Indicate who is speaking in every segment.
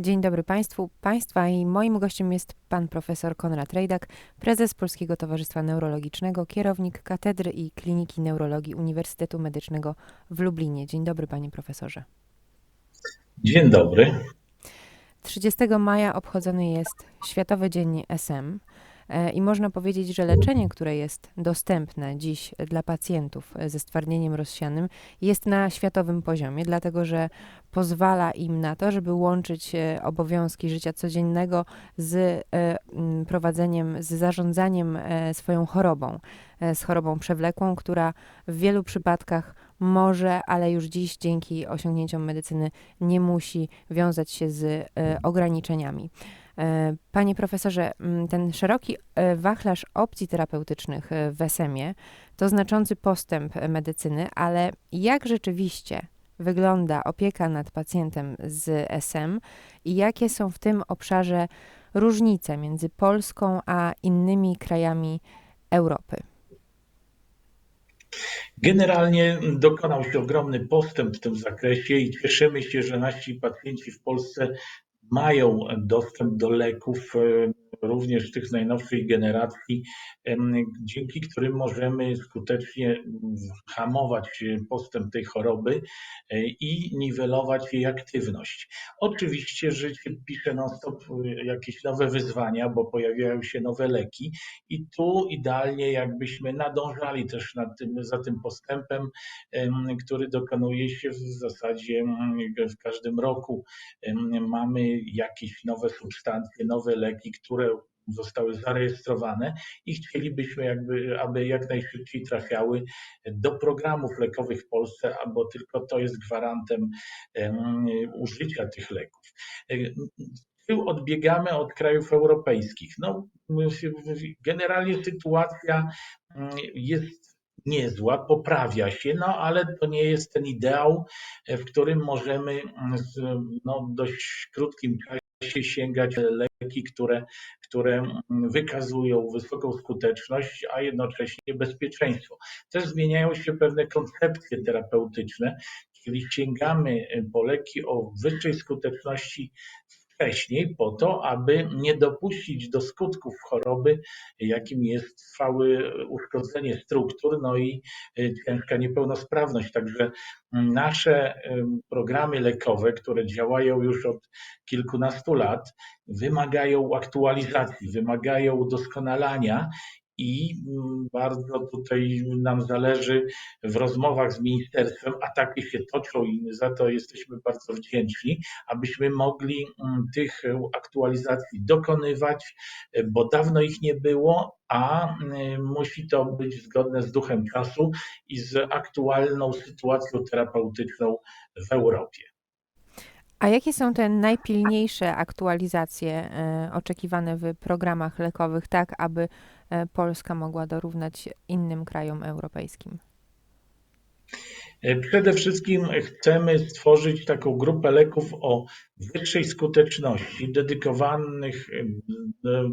Speaker 1: Dzień dobry Państwu, Państwa i moim gościem jest pan profesor Konrad Rejdak, prezes Polskiego Towarzystwa Neurologicznego, kierownik Katedry i Kliniki Neurologii Uniwersytetu Medycznego w Lublinie. Dzień dobry panie profesorze.
Speaker 2: Dzień dobry.
Speaker 1: 30 maja obchodzony jest Światowy Dzień SM i można powiedzieć, że leczenie, które jest dostępne dziś dla pacjentów ze stwardnieniem rozsianym, jest na światowym poziomie, dlatego że pozwala im na to, żeby łączyć e, obowiązki życia codziennego z e, prowadzeniem, z zarządzaniem e, swoją chorobą, e, z chorobą przewlekłą, która w wielu przypadkach może, ale już dziś dzięki osiągnięciom medycyny nie musi wiązać się z e, ograniczeniami. E, Panie profesorze, m, ten szeroki e, wachlarz opcji terapeutycznych e, w SM-ie to znaczący postęp medycyny, ale jak rzeczywiście wygląda opieka nad pacjentem z SM i jakie są w tym obszarze różnice między Polską a innymi krajami Europy?
Speaker 2: Generalnie dokonał się ogromny postęp w tym zakresie i cieszymy się, że nasi pacjenci w Polsce mają dostęp do leków, e, również tych najnowszej generacji, dzięki którym możemy skutecznie hamować postęp tej choroby e, i niwelować jej aktywność. Oczywiście życie pisze non-stop e, jakieś nowe wyzwania, bo pojawiają się nowe leki i tu idealnie jakbyśmy nadążali też nad tym, za tym postępem, em, który dokonuje się w zasadzie em, w każdym roku. Mamy jakieś nowe substancje, nowe leki, które zostały zarejestrowane i chcielibyśmy, jakby, aby jak najszybciej trafiały do programów lekowych w Polsce, bo tylko to jest gwarantem em, użycia tych leków. Odbiegamy od krajów europejskich. No, generalnie sytuacja mm, jest niezła, poprawia się, no ale to nie jest ten ideał, w którym możemy no, dość krótkim czasie sięgać leki, które, które mm, wykazują wysoką skuteczność, a jednocześnie bezpieczeństwo. Też zmieniają się pewne koncepcje terapeutyczne, czyli sięgamy po leki o wyższej skuteczności wcześniej po to, aby nie dopuścić do skutków choroby, jakim jest trwałe uszkodzenie struktur, no i y, ciężka niepełnosprawność. Także nasze y, programy lekowe, które działają już od kilkunastu lat, wymagają aktualizacji, wymagają udoskonalania i mm, bardzo tutaj nam zależy w rozmowach z ministerstwem, a takie się toczą i za to jesteśmy bardzo wdzięczni, abyśmy mogli mm, tych aktualizacji dokonywać, bo dawno ich nie było, a mm, musi to być zgodne z duchem czasu i z aktualną sytuacją terapeutyczną w Europie.
Speaker 1: A jakie są te najpilniejsze aktualizacje e, oczekiwane w programach lekowych, tak aby e, Polska mogła dorównać innym krajom europejskim?
Speaker 2: Przede wszystkim chcemy stworzyć taką grupę leków o wyższej skuteczności, dedykowanych e,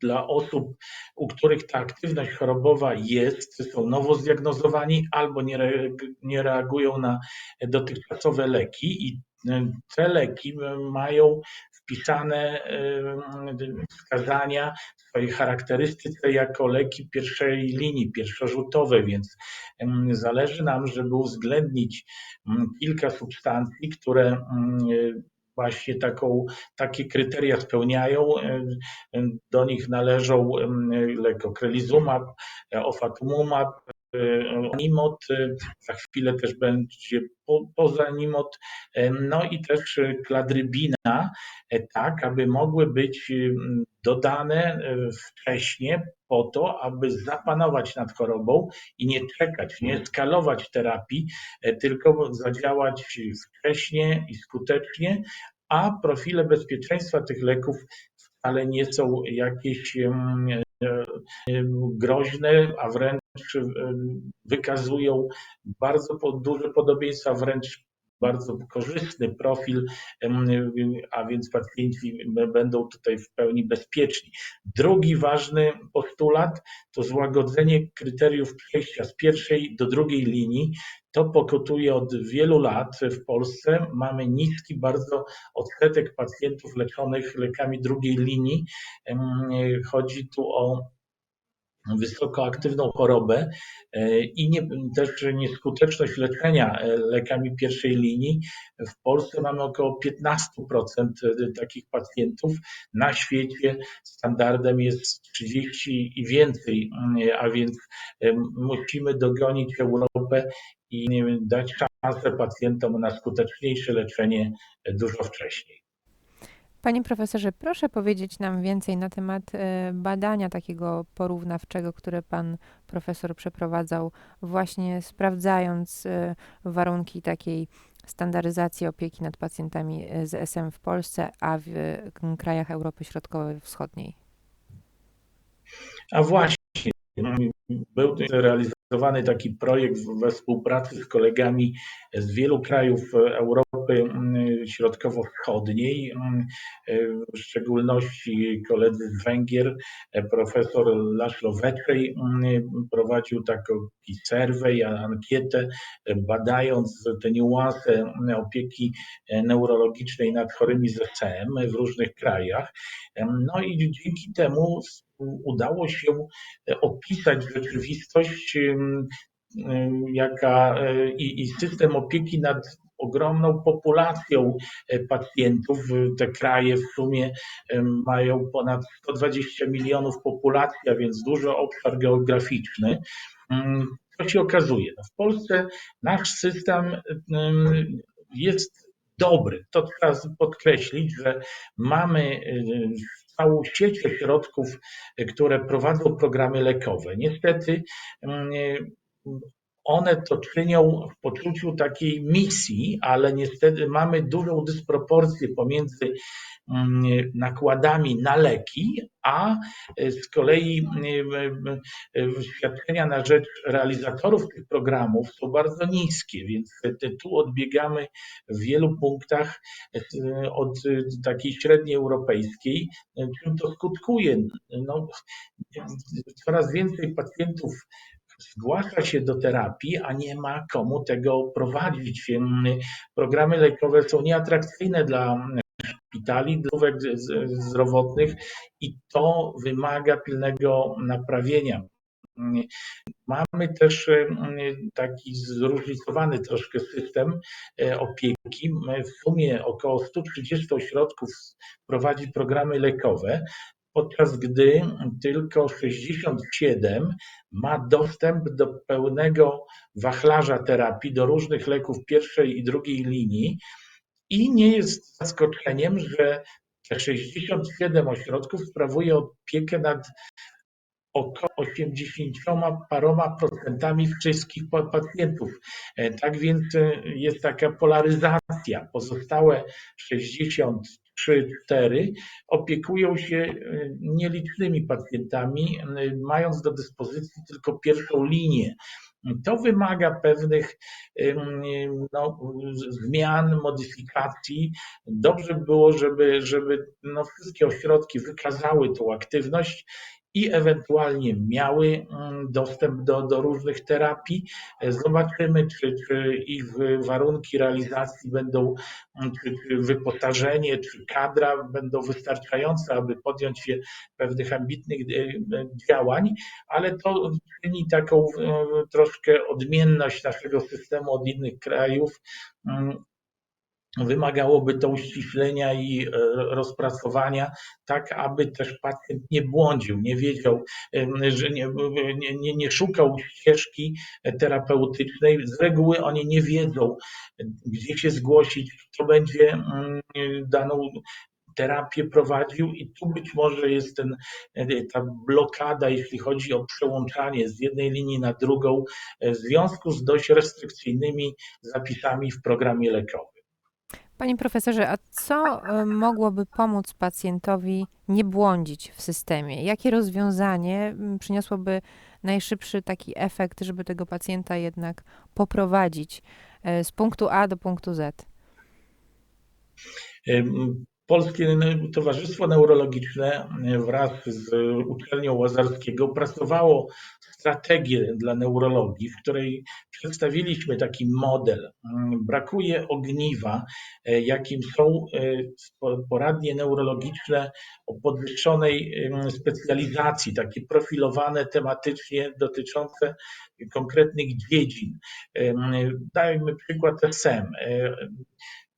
Speaker 2: dla osób, u których ta aktywność chorobowa jest, są nowo zdiagnozowani albo nie, re, nie reagują na dotychczasowe leki i te leki mają wpisane wskazania w swojej charakterystyce jako leki pierwszej linii, pierwszorzutowe, więc zależy nam, żeby uwzględnić kilka substancji, które właśnie taką, takie kryteria spełniają. Do nich należą lek okrelizumab, ofatumumab, Animot, za chwilę też będzie po, poza Animot, no i też kladrybina, tak aby mogły być dodane wcześniej po to, aby zapanować nad chorobą i nie czekać, nie skalować terapii, tylko zadziałać wcześniej i skutecznie, a profile bezpieczeństwa tych leków wcale nie są jakieś groźne, a wręcz wykazują bardzo duże podobieństwa, wręcz bardzo korzystny profil, a więc pacjenci będą tutaj w pełni bezpieczni. Drugi ważny postulat to złagodzenie kryteriów przejścia z pierwszej do drugiej linii. To pokutuje od wielu lat w Polsce. Mamy niski bardzo odsetek pacjentów leczonych lekami drugiej linii. Chodzi tu o wysokoaktywną chorobę e, i nie, też nieskuteczność leczenia e, lekami pierwszej linii. W Polsce mamy około 15% takich pacjentów. Na świecie standardem jest 30 i więcej, a więc e, musimy dogonić Europę i dać szansę pacjentom na skuteczniejsze leczenie dużo wcześniej.
Speaker 1: Panie profesorze, proszę powiedzieć nam więcej na temat e, badania takiego porównawczego, które pan profesor przeprowadzał, właśnie sprawdzając e, warunki takiej standaryzacji opieki nad pacjentami e, z SM w Polsce, a w krajach Europy Środkowo-Wschodniej.
Speaker 2: A właśnie, był realizowany taki projekt we współpracy z kolegami z wielu krajów Europy mm, Środkowo-Wschodniej, mm, w szczególności koledzy z Węgier, profesor Laszlo Wecej mm, prowadził taki survey, ankietę, badając te niuanse opieki neurologicznej nad chorymi z ECM w różnych krajach. No i dzięki temu udało się opisać rzeczywistość, jaka e, i, i system opieki nad ogromną populacją e, pacjentów. Te kraje w sumie mają ponad 120 milionów populacji, a więc duży obszar geograficzny. Co się okazuje? No w Polsce nasz system jest dobry. To trzeba podkreślić, że mamy y, całą sieć ośrodków, które prowadzą programy lekowe. Niestety mm, one to czynią w poczuciu takiej misji, ale niestety mamy dużą dysproporcję pomiędzy mm, nakładami na leki, a z kolei mm, świadczenia na rzecz realizatorów tych programów są bardzo niskie, więc tu odbiegamy w wielu punktach od takiej średniej europejskiej, czym to skutkuje. No, coraz więcej pacjentów zgłasza się do terapii, a nie ma komu tego prowadzić. Programy lekowe są nieatrakcyjne dla szpitali, placówek zdrowotnych i to wymaga pilnego naprawienia. Mamy też taki zróżnicowany troszkę system opieki. W sumie około 130 ośrodków prowadzi programy lekowe podczas gdy tylko 67 ma dostęp do pełnego wachlarza terapii, do różnych leków pierwszej i drugiej linii. I nie jest zaskoczeniem, że te 67 ośrodków sprawuje opiekę nad około 80 paroma procentami wszystkich pacjentów. Tak więc jest taka polaryzacja. Pozostałe 60 3, 4 opiekują się y, nielicznymi pacjentami, y, mając do dyspozycji tylko pierwszą linię. To wymaga pewnych no, zmian, modyfikacji. Dobrze by było, żeby, żeby no, wszystkie ośrodki wykazały tą aktywność i ewentualnie miały mm, dostęp do, do różnych terapii. Zobaczymy, czy, czy ich warunki realizacji będą, mm, czy, czy wyposażenie, czy kadra będą wystarczające, aby podjąć się pewnych ambitnych e, działań, ale to czyni taką e, troszkę odmienność naszego systemu od innych krajów mm, wymagałoby to uściślenia i e, rozpracowania, tak aby też pacjent nie błądził, nie wiedział, że nie, nie, nie szukał ścieżki terapeutycznej. Z reguły oni nie wiedzą, gdzie się zgłosić, kto będzie mm, daną terapię prowadził i tu być może jest ten, ta blokada, jeśli chodzi o przełączanie z jednej linii na drugą w związku z dość restrykcyjnymi zapisami w programie lekowym.
Speaker 1: Panie profesorze, a co e, mogłoby pomóc pacjentowi nie błądzić w systemie? Jakie rozwiązanie m, przyniosłoby najszybszy taki efekt, żeby tego pacjenta jednak poprowadzić e, z punktu A do punktu Z?
Speaker 2: Polskie Towarzystwo Neurologiczne y, wraz z uczelnią Łazarskiego pracowało strategię dla neurologii, w której przedstawiliśmy taki model. Ym, Brakuje ogniwa, y, jakim są spo- poradnie neurologiczne o podwyższonej specjalizacji, takie profilowane tematycznie dotyczące konkretnych dziedzin. Dajmy przykład SM.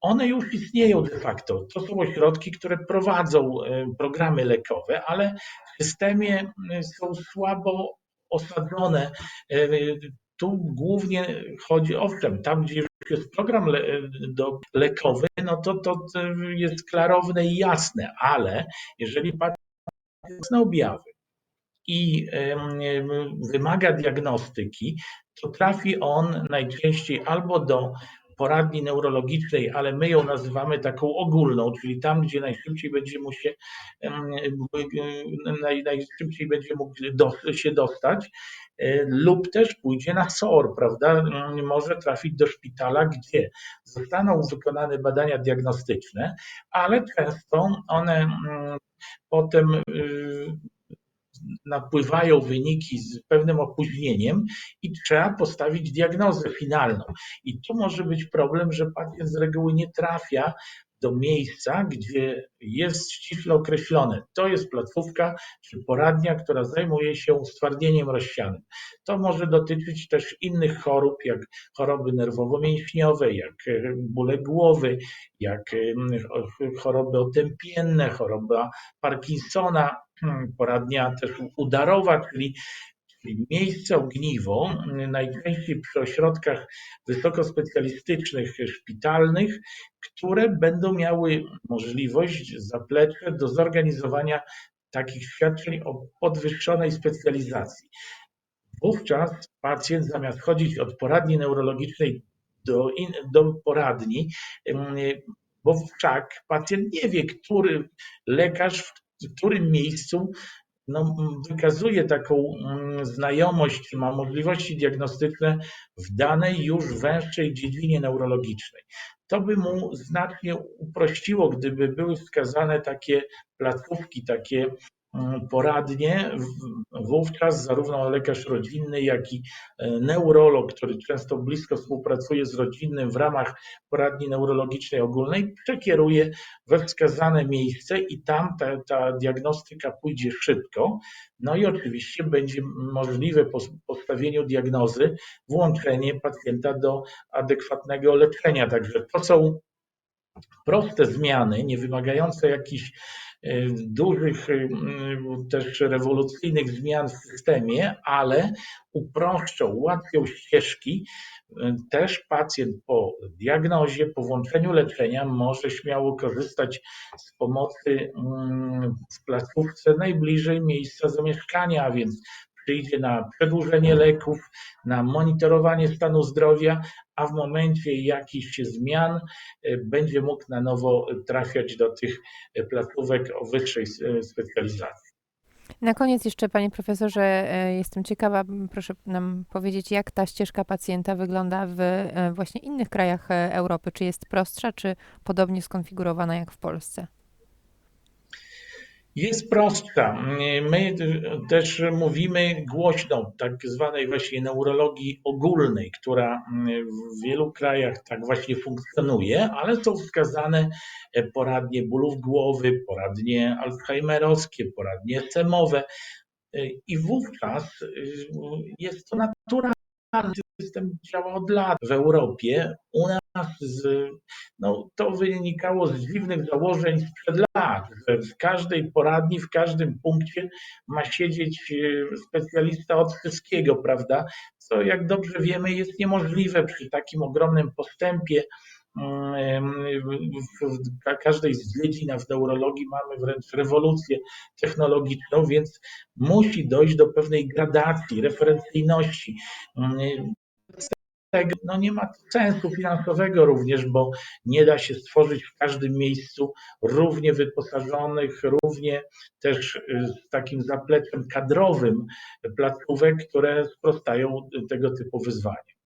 Speaker 2: One już istnieją de facto. To są ośrodki, które prowadzą e, programy lekowe, ale w systemie e, są słabo osadzone. E, Tu głównie chodzi, owszem, tam gdzie jest program le, do, lekowy, no to to jest klarowne i jasne, ale jeżeli pacjent zna objawy i wymaga diagnostyki, to trafi on najczęściej albo do poradni neurologicznej, ale my ją nazywamy taką ogólną, czyli tam, gdzie najszybciej będzie mu się, naj, najszybciej będzie mógł do, się dostać, e, lub też pójdzie na SOR, prawda? Może trafić do szpitala, gdzie zostaną wykonane badania diagnostyczne, ale często one potem y, napływają wyniki z pewnym opóźnieniem i trzeba postawić diagnozę finalną. I tu może być problem, że pacjent z reguły nie trafia do miejsca, gdzie jest ściśle określone. To jest placówka czy poradnia, która zajmuje się stwardnieniem rozsianym. To może dotyczyć też innych chorób, jak choroby nerwowo-mięśniowe, jak e, bóle głowy, jak choroby otępienne, choroba Parkinsona, Hmm, poradnia też udarowa, czyli, czyli miejsce ogniwo, najczęściej przy ośrodkach wysokospecjalistycznych, szpitalnych, które będą miały możliwość, zaplecze do zorganizowania takich świadczeń o podwyższonej specjalizacji. Wówczas pacjent zamiast chodzić od poradni neurologicznej do, in, do poradni, bo wszak pacjent nie wie, który lekarz w którym miejscu no, wykazuje taką znajomość, ma możliwości diagnostyczne w danej już węższej dziedzinie neurologicznej. To by mu znacznie uprościło, gdyby były wskazane takie placówki, takie poradnie, wówczas zarówno lekarz rodzinny, jak i e, neurolog, który często blisko współpracuje z rodzinnym w ramach poradni neurologicznej ogólnej, przekieruje we wskazane miejsce i tam ta, ta diagnostyka pójdzie szybko. No i oczywiście będzie możliwe po postawieniu diagnozy włączenie pacjenta do adekwatnego leczenia. Także to są proste zmiany, nie wymagające jakichś dużych, e, też rewolucyjnych zmian w systemie, ale uproszczą, ułatwią ścieżki. Też pacjent po diagnozie, po włączeniu leczenia może śmiało korzystać z pomocy mm, w placówce najbliżej miejsca zamieszkania, a więc przyjdzie na przedłużenie leków, na monitorowanie stanu zdrowia, a w momencie jakichś zmian y, będzie mógł na nowo trafiać do tych placówek o wyższej y, specjalizacji.
Speaker 1: Na koniec jeszcze, panie profesorze, e, jestem ciekawa, proszę nam powiedzieć, jak ta ścieżka pacjenta wygląda w e, właśnie innych krajach e, Europy. Czy jest prostsza, czy podobnie skonfigurowana jak w Polsce?
Speaker 2: Jest prostsza. My też mówimy głośno tak zwanej właśnie neurologii ogólnej, która w wielu krajach tak właśnie funkcjonuje, ale są wskazane poradnie bólów głowy, poradnie alzheimerowskie, poradnie semowe i wówczas jest to naturalne. System działa od lat w Europie. U nas z, no, to wynikało z dziwnych założeń sprzed lat, że w każdej poradni, w każdym punkcie ma siedzieć e, specjalista od wszystkiego, prawda? Co jak dobrze wiemy jest niemożliwe przy takim ogromnym postępie w każdej z dziedzin, w neurologii mamy wręcz rewolucję technologiczną, więc musi dojść do pewnej gradacji, referencyjności. Mm, tego no nie ma sensu finansowego również, bo nie da się stworzyć w każdym miejscu równie wyposażonych, równie też y, z takim zapleczem kadrowym placówek, które sprostają tego typu wyzwaniom.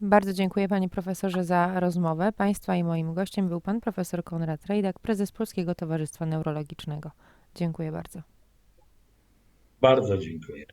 Speaker 1: Bardzo dziękuję panie profesorze za rozmowę. Państwa i moim gościem był pan profesor Konrad Rejdak, prezes Polskiego Towarzystwa Neurologicznego. Dziękuję bardzo.
Speaker 2: Bardzo dziękuję.